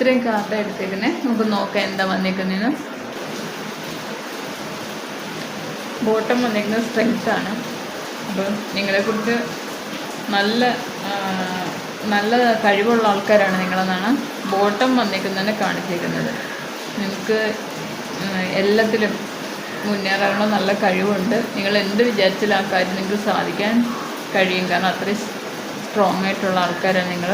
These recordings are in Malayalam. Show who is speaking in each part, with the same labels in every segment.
Speaker 1: ഇത്രയും കാർഡ് എടുത്തേക്കുന്നേ. നമുക്ക് നോക്കാം എന്താ വന്നേക്കുന്നതെന്ന്. ബോട്ടം വന്നേക്കുന്നത് സ്ട്രെങ്ത് ആണ്. അപ്പോൾ നിങ്ങളെക്കുറിച്ച് നല്ല നല്ല കഴിവുള്ള ആൾക്കാരാണ് നിങ്ങളെന്നാണ് ബോട്ടം വന്നേക്കുന്നതിനെ കാണിച്ചേക്കുന്നത്. നിങ്ങൾക്ക് എല്ലാത്തിലും മുന്നേറാനുള്ള നല്ല കഴിവുണ്ട്. നിങ്ങൾ എന്ത് വിചാരിച്ചാലും ആ കാര്യം നിങ്ങൾക്ക് സാധിക്കാൻ കഴിയും. കാരണം അത്രയും സ്ട്രോങ് ആയിട്ടുള്ള ആൾക്കാരാണ് നിങ്ങൾ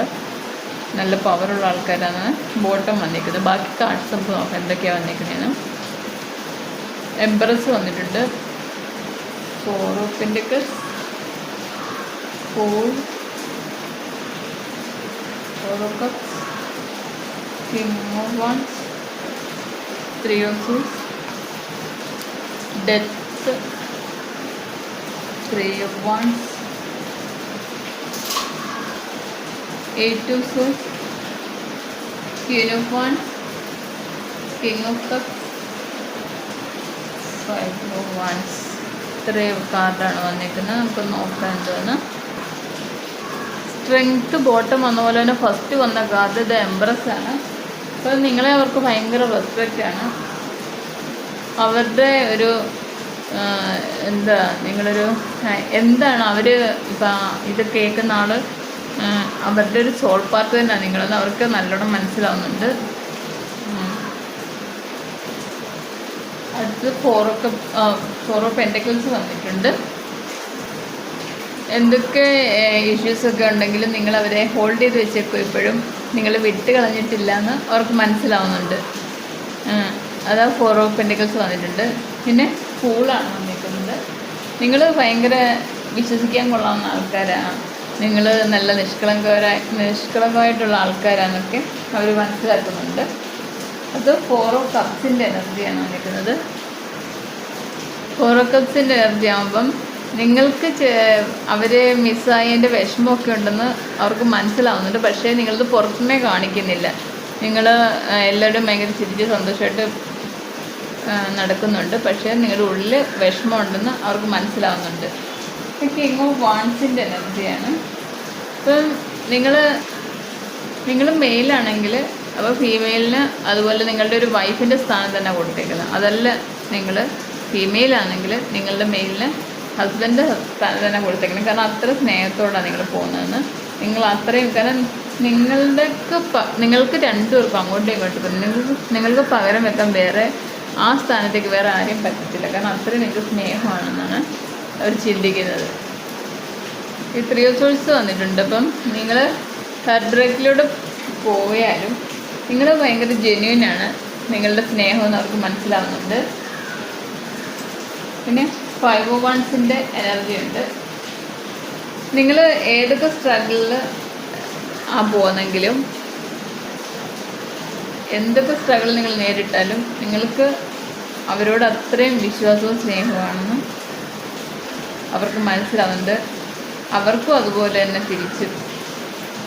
Speaker 1: നല്ല പവറുള്ള ആൾക്കാരാണ്. ബോട്ടം വന്നിരിക്കുന്നത്. ബാക്കി കാർഡ്സ് നമുക്ക് നോക്കാം. എന്തൊക്കെയാണ് വന്നിരിക്കുന്നതെന്ന് എംബ്രസ് വന്നിട്ടുണ്ട്. Four of pentacles four four of cups king of wands three of സൂസ് death three of wands eight സൂസ് wands, king of cups, five of wands. ഇത്രയും കാർഡാണ് വന്നിരിക്കുന്നത്. നമുക്ക് നോക്കാം എന്തോന്ന് സ്ട്രെങ്ത് ബോട്ടം വന്ന പോലെ തന്നെ ഫസ്റ്റ് വന്ന കാർഡ് ഇത് എംബ്രസ് ആണ്. അപ്പോൾ നിങ്ങളെ അവർക്ക് ഭയങ്കര റെസ്പെക്റ്റ് ആണ്. അവരുടെ ഒരു എന്താ നിങ്ങളൊരു എന്താണ് അവർ ഇപ്പം ഇത് കേൾക്കുന്ന ആൾ അവരുടെ ഒരു സോൾ പാർട്ട് തന്നെയാണ് നിങ്ങളെന്ന് അവർക്ക് നല്ലോണം മനസ്സിലാവുന്നുണ്ട്. അടുത്ത് ഫോറൊക്കെ ഫോറോ പെന്റക്കിൾസ് വന്നിട്ടുണ്ട്. എന്തൊക്കെ ഇഷ്യൂസ് ഒക്കെ ഉണ്ടെങ്കിലും നിങ്ങൾ അവരെ ഹോൾഡ് ചെയ്ത് വെച്ചേക്കും ഇപ്പോഴും. നിങ്ങൾ വിട്ട് കളഞ്ഞിട്ടില്ല എന്ന് അവർക്ക് മനസ്സിലാവുന്നുണ്ട്. അതാ ഫോറോ ഓഫ് പെന്റിക്കൽസ് വന്നിട്ടുണ്ട്. പിന്നെ ഫൂളാണ് വന്നിരിക്കുന്നത്. നിങ്ങൾ ഭയങ്കര വിശ്വസിക്കാൻ കൊള്ളാവുന്ന ആൾക്കാരാണ് നിങ്ങൾ നല്ല നിഷ്കളങ്കരായ നിഷ്കളങ്കമായിട്ടുള്ള ആൾക്കാരാണെന്നൊക്കെ അവർ മനസ്സിലാക്കുന്നുണ്ട്. അത് ഓഫ് കപ്സിന്റെ എനർജിയാണ് ഫോർ ഓഫ് കപ്സിന്റെ എനർജി ആകുമ്പം നിങ്ങൾക്ക് അവരെ മിസ്സായതിന്റെ വിഷമമൊക്കെ ഉണ്ടെന്ന് അവർക്ക് മനസ്സിലാവുന്നുണ്ട്. പക്ഷേ നിങ്ങളത് പുറത്തുനിന്നേ കാണിക്കുന്നില്ല. നിങ്ങൾ എല്ലാവരും ഭയങ്കര ചിരിച്ച് സന്തോഷമായിട്ട് നടക്കുന്നുണ്ട്. പക്ഷേ നിങ്ങളുടെ ഉള്ളിൽ വിഷമമുണ്ടെന്ന് അവർക്ക് മനസ്സിലാവുന്നുണ്ട്. എങ്ങോ വാൺസിന്റെ എനർജിയാണ് ഇപ്പം നിങ്ങൾ നിങ്ങൾ മെയിലാണെങ്കിൽ അപ്പോൾ ഫീമെയിലിന് അതുപോലെ നിങ്ങളുടെ ഒരു വൈഫിന്റെ സ്ഥാനം തന്നെ കൊടുത്തേക്കുന്നത്. അതല്ല നിങ്ങൾ ഫീമെയിൽ ആണെങ്കിൽ നിങ്ങളുടെ മെയിലിന് ഹസ്ബൻഡ് സ്ഥാനം തന്നെ കൊടുത്തേക്കണം കാരണം അത്ര സ്നേഹത്തോടാണ് നിങ്ങൾ പോകുന്നതെന്ന്. നിങ്ങൾ അത്രയും കാരണം നിങ്ങളുടെക്ക് നിങ്ങൾക്ക് രണ്ടുപേർക്കും അങ്ങോട്ടും ഇങ്ങോട്ടും. നിങ്ങൾക്ക് നിങ്ങൾക്ക് പകരം വെക്കാൻ വേറെ ആ സ്ഥാനത്തേക്ക് വേറെ ആരെയും പറ്റത്തില്ല. കാരണം അത്രയും നിങ്ങൾക്ക് സ്നേഹമാണെന്നാണ്. അവർ ചിന്തിക്കുന്നത്. ഈ ത്രീ സോഴ്സ് വന്നിട്ടുണ്ട്. അപ്പം നിങ്ങൾ ഹാർഡ് ബ്രേക്കിലൂടെ പോയാലും നിങ്ങൾ ഭയങ്കര ആണ്. നിങ്ങളുടെ സ്നേഹമെന്ന് അവർക്ക് മനസ്സിലാവുന്നുണ്ട്. പിന്നെ ഫൈവ് ഓ വൺസിന്റെ എനർജി ഉണ്ട്. നിങ്ങൾ ഏതൊക്കെ സ്ട്രഗിളിൽ ആ പോകുന്നെങ്കിലും എന്തൊക്കെ സ്ട്രഗിൾ നിങ്ങൾ നേരിട്ടാലും നിങ്ങൾക്ക് അവരോട് അത്രയും വിശ്വാസവും സ്നേഹമാണെന്ന് അവർക്ക് മനസ്സിലാവുന്നുണ്ട്. അവർക്കും അതുപോലെ തന്നെ തിരിച്ചു.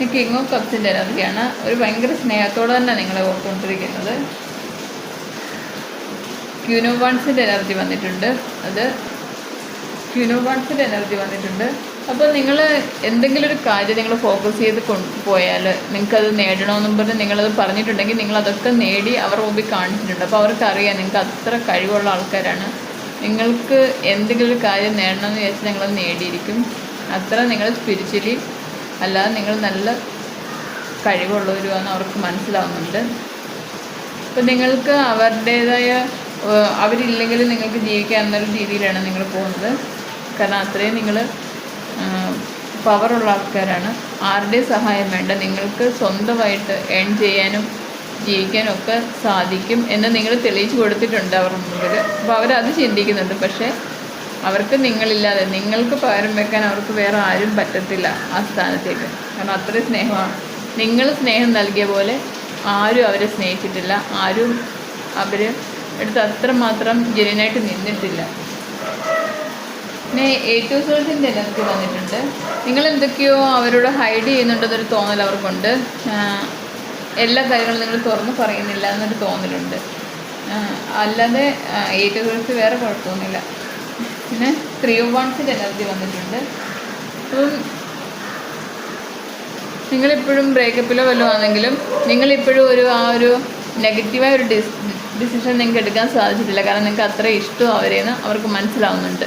Speaker 1: ഈ കിങ് ഓഫ് കപ്സിന്റെ എനർജിയാണ്. ഒരു ഭയങ്കര സ്നേഹത്തോടെ തന്നെ നിങ്ങളെ ഓർത്തുകൊണ്ടിരിക്കുന്നത്. ക്യൂനോ വൺസിന്റെ എനർജി വന്നിട്ടുണ്ട്. അത് ക്യൂനോ വൺസിന്റെ എനർജി വന്നിട്ടുണ്ട്. അപ്പോൾ നിങ്ങൾ എന്തെങ്കിലും ഒരു കാര്യം നിങ്ങൾ ഫോക്കസ് ചെയ്ത് കൊണ്ടുപോയാൽ നിങ്ങൾക്കത് നേടണമെന്നും പറഞ്ഞ് നിങ്ങളത് പറഞ്ഞിട്ടുണ്ടെങ്കിൽ നിങ്ങളതൊക്കെ നേടി അവരുടെ മുമ്പിൽ കാണിച്ചിട്ടുണ്ട്. അപ്പോൾ അവർക്കറിയാം നിങ്ങൾക്ക് അത്ര കഴിവുള്ള ആൾക്കാരാണ്. നിങ്ങൾക്ക് എന്തെങ്കിലും ഒരു കാര്യം നേടണമെന്ന് വിചാരിച്ചാൽ നിങ്ങളത് നേടിയിരിക്കും. അത്ര നിങ്ങൾ സ്പിരിച്വലി അല്ലാതെ നിങ്ങൾ നല്ല കഴിവുള്ളവരുമാണെന്ന് അവർക്ക് മനസ്സിലാവുന്നുണ്ട്. അപ്പം നിങ്ങൾക്ക് അവരുടേതായ അവരില്ലെങ്കിലും നിങ്ങൾക്ക് ജീവിക്കാൻ എന്നൊരു രീതിയിലാണ് നിങ്ങൾ പോകുന്നത്. കാരണം അത്രയും നിങ്ങൾ പവറുള്ള ആൾക്കാരാണ്. ആരുടെയും സഹായം വേണ്ട. നിങ്ങൾക്ക് സ്വന്തമായിട്ട് ഏൺ ചെയ്യാനും ജീവിക്കാനും ഒക്കെ സാധിക്കും എന്ന് നിങ്ങൾ തെളിയിച്ചു കൊടുത്തിട്ടുണ്ട് അവർ മുമ്പിൽ. അപ്പോൾ അവരത് ചിന്തിക്കുന്നുണ്ട്. പക്ഷേ അവർക്ക് നിങ്ങളില്ലാതെ നിങ്ങൾക്ക് പകരം വെക്കാൻ അവർക്ക് വേറെ ആരും പറ്റത്തില്ല ആ സ്ഥാനത്തേക്ക്. കാരണം അത്രയും സ്നേഹമാണ്. നിങ്ങൾ സ്നേഹം നൽകിയ പോലെ ആരും അവരെ സ്നേഹിച്ചിട്ടില്ല. ആരും അവർ എടുത്ത് അത്രമാത്രം ജെന്യനായിട്ട് നിന്നിട്ടില്ല. പിന്നെ ഏറ്റവും സോഴ്സിന്റെ എനർജി വന്നിട്ടുണ്ട്. നിങ്ങൾ എന്തൊക്കെയോ അവരോട് ഹൈഡ് ചെയ്യുന്നുണ്ടെന്നൊരു തോന്നൽ അവർക്കുണ്ട്. എല്ലാ കാര്യങ്ങളും നിങ്ങൾ തുറന്ന് പറയുന്നില്ല എന്നൊരു തോന്നലുണ്ട്. അല്ലാതെ സോഴ്സ് വേറെ കുഴപ്പമൊന്നുമില്ല. പിന്നെ ത്രീ വൺസിന്റെ എനർജി വന്നിട്ടുണ്ട്. അപ്പം നിങ്ങളിപ്പോഴും ബ്രേക്കപ്പിലോ വല്ലതും ആണെങ്കിലും നിങ്ങളിപ്പോഴും ഒരു ആ ഒരു നെഗറ്റീവായ ഒരു ഡിസ് ഡിസിഷൻ നിങ്ങൾക്ക് എടുക്കാൻ സാധിച്ചിട്ടില്ല. കാരണം നിങ്ങൾക്ക് അത്ര ഇഷ്ടം അവരെന്ന് അവർക്ക് മനസ്സിലാവുന്നുണ്ട്.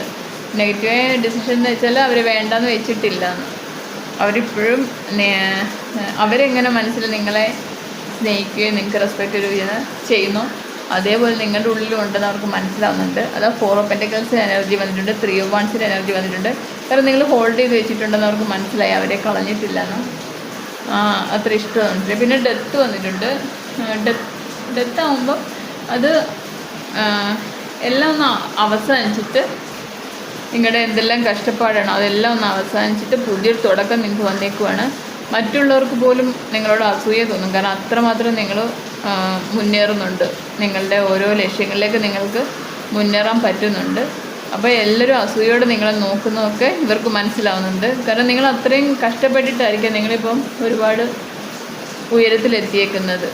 Speaker 1: നെഗറ്റീവായ ഡിസിഷൻ എന്ന് വെച്ചാൽ അവർ വേണ്ടാന്ന് വെച്ചിട്ടില്ല അവരിപ്പോഴും അവരെങ്ങനെ മനസ്സിൽ നിങ്ങളെ സ്നേഹിക്കുകയും നിങ്ങൾക്ക് റെസ്പെക്റ്റ് തരികയും ചെയ്യുന്നു. അതേപോലെ നിങ്ങളുടെ ഉള്ളിലും ഉണ്ടെന്ന് അവർക്ക് മനസ്സിലാവുന്നുണ്ട്. അത് ഫോർ ഓഫ് പെന്റക്കൽസിന്റെ എനർജി വന്നിട്ടുണ്ട്. ത്രീ ഓഫ് വൺസിന് എനർജി വന്നിട്ടുണ്ട്. കാരണം നിങ്ങൾ ഹോൾഡ് ചെയ്ത് വെച്ചിട്ടുണ്ടെന്ന് അവർക്ക് മനസ്സിലായി. അവരെ കളഞ്ഞിട്ടില്ലെന്ന്. ആ അത്ര ഇഷ്ടമാണ് പിന്നെ ഡെത്ത് വന്നിട്ടുണ്ട്. ഡെത്ത് ഡെത്ത് ആകുമ്പോൾ അത് എല്ലാം ഒന്ന് അവസാനിച്ചിട്ട് നിങ്ങളുടെ എന്തെല്ലാം കഷ്ടപ്പാടാണോ അതെല്ലാം ഒന്ന് അവസാനിച്ചിട്ട് പുതിയൊരു തുടക്കം നിങ്ങൾക്ക് വന്നേക്കുവാണ്. മറ്റുള്ളവർക്ക് പോലും നിങ്ങളോട് അസൂയ തോന്നും. കാരണം അത്രമാത്രം നിങ്ങൾ മുന്നേറുന്നുണ്ട്. നിങ്ങളുടെ ഓരോ ലക്ഷ്യങ്ങളിലേക്ക് നിങ്ങൾക്ക് മുന്നേറാൻ പറ്റുന്നുണ്ട്. അപ്പോൾ എല്ലാവരും അസൂയോടെ നിങ്ങളെ നോക്കുന്നതൊക്കെ ഇവർക്ക് മനസ്സിലാവുന്നുണ്ട്. കാരണം നിങ്ങൾ അത്രയും കഷ്ടപ്പെട്ടിട്ടായിരിക്കാം നിങ്ങളിപ്പം ഒരുപാട് ഉയരത്തിലെത്തിയേക്കുന്നത്.